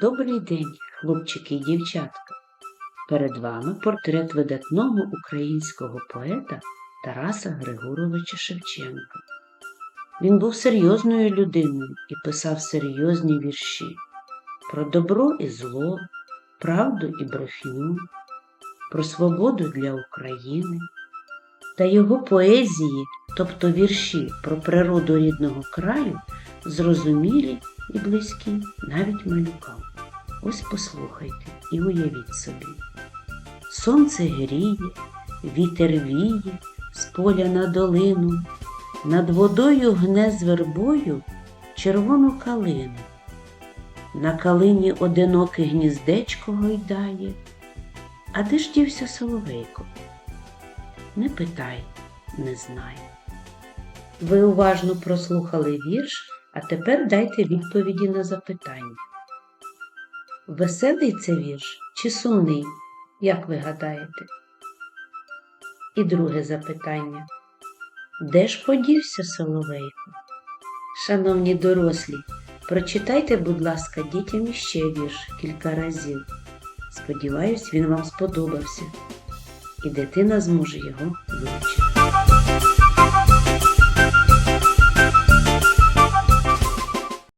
Добрий день, хлопчики і дівчатка. Перед вами портрет видатного українського поета Тараса Григоровича Шевченка. Він був серйозною людиною і писав серйозні вірші про добро і зло, правду і брехню, про свободу для України. Та його поезії, тобто вірші про природу рідного краю, зрозумілі і близькі навіть малюкам. Ось послухайте і уявіть собі. Сонце гріє, вітер віє з поля на долину, над водою гне з вербою червону калину. На калині одиноке гніздечко гойдає. А де ж дівся соловейко? Не питай, не знаю. Ви уважно прослухали вірш, а тепер дайте відповіді на запитання. Веселий це вірш чи сумний, як ви гадаєте? І друге запитання. Де ж подівся Соловейко? Шановні дорослі, прочитайте, будь ласка, дітям іще вірш кілька разів. Сподіваюсь, він вам сподобався, і дитина зможе його вивчити.